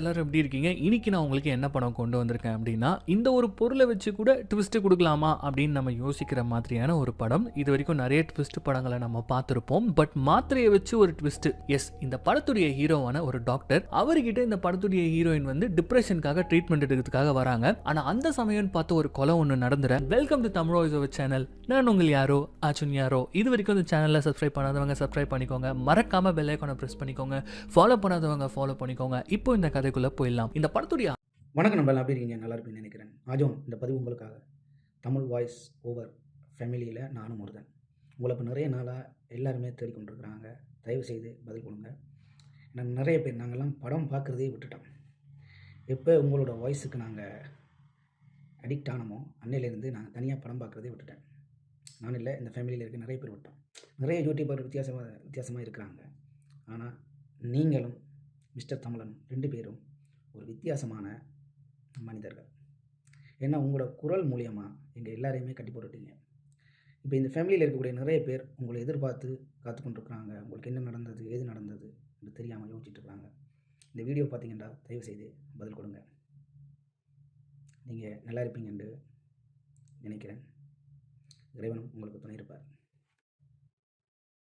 எல்லாரும் எப்படி இருக்கீங்க? இன்னைக்கு நான் உங்களுக்கு என்ன படம் கொண்டு வந்திருக்கேன் அப்படின்னா இந்த ஒரு பொருளை வச்சு கூட ட்விஸ்ட்டு கொடுக்கலாமா அப்படின்னு நம்ம யோசிக்கிற மாதிரியான ஒரு படம். இது வரைக்கும் நிறைய ட்விஸ்ட் படங்களை நம்ம பார்த்துருப்போம். பட் மாத்திரையை வச்சு ஒரு ட்விஸ்ட் எஸ் இந்த படத்துடைய ஹீரோவான ஒரு டாக்டர் அவர்கிட்ட இந்த படத்துடைய ஹீரோயின் வந்து டிப்ரெஷனுக்காக ட்ரீட்மெண்ட் எடுக்கிறதுக்காக வராங்க. ஆனால் அந்த சமயம்னு பார்த்து ஒரு கொலை ஒன்று நடந்துற. வெல்கம் டு தமிழ் சேனல் நான் உங்கள் யாரோ? ஆச்சுன் யாரோ? இது வரைக்கும் இந்த சேனலில் சப்ஸ்கிரைப் பண்ணாதவங்க சப்ஸ்கிரைப் பண்ணிக்கோங்க. மறக்காம பெல் ஐக்கானை ப்ரெஸ் பண்ணிக்கோங்க. ஃபாலோ பண்ணாதவங்க ஃபாலோ பண்ணிக்கோங்க. இப்போ இந்த கதைக்குள்ளே போயிடலாம். இந்த படத்துடைய வணக்கம் நம்ம எல்லாம் எப்படி இருக்கீங்க? நல்லா இருப்பீங்கன்னு நினைக்கிறேன். ஆஜோம் இந்த பதிவு உங்களுக்காக. தமிழ் வாய்ஸ் ஓவர் ஃபேமிலியில் நானும் ஒருதன் உங்களை இப்போ நிறைய நாளாக எல்லாருமே தேடிக்கொண்டிருக்கிறாங்க. தயவு செய்து பதில் கொடுங்க. நாங்கள் நிறைய பேர் நாங்கள்லாம் படம் பார்க்குறதே விட்டுட்டோம். எப்போ உங்களோட வாய்ஸுக்கு நாங்கள் அடிக்ட் ஆனமோ அன்னையிலேருந்து நாங்கள் தனியாக படம் பார்க்குறதே விட்டுட்டேன். நான் இல்லை இந்த ஃபேமிலியில் இருக்க நிறைய பேர் விட்டோம். நிறைய யூடியூபர் வித்தியாசமாக வித்தியாசமாக இருக்கிறாங்க. ஆனால் நீங்களும் மிஸ்டர் தமிழன் ரெண்டு பேரும் ஒரு வித்தியாசமான மனிதர்கள். ஏன்னா உங்களோட குரல் மூலியமாக எங்கள் எல்லாரையுமே கட்டி போட்டுட்டீங்க. இப்போ இந்த ஃபேமிலியில் இருக்கக்கூடிய நிறைய பேர் உங்களை எதிர்பார்த்து காத்து கொண்டிருக்கிறாங்க. உங்களுக்கு என்ன நடந்தது ஏது நடந்தது என்று தெரியாமல் யோசிச்சுட்டு இருக்காங்க. இந்த வீடியோ பார்த்தீங்கன்னா தயவு செய்து பதில் கொடுங்க. நீங்கள் நல்லா இருப்பீங்க என்று நினைக்கிறேன். இறைவனும் உங்களுக்கு துணை இருப்பார்.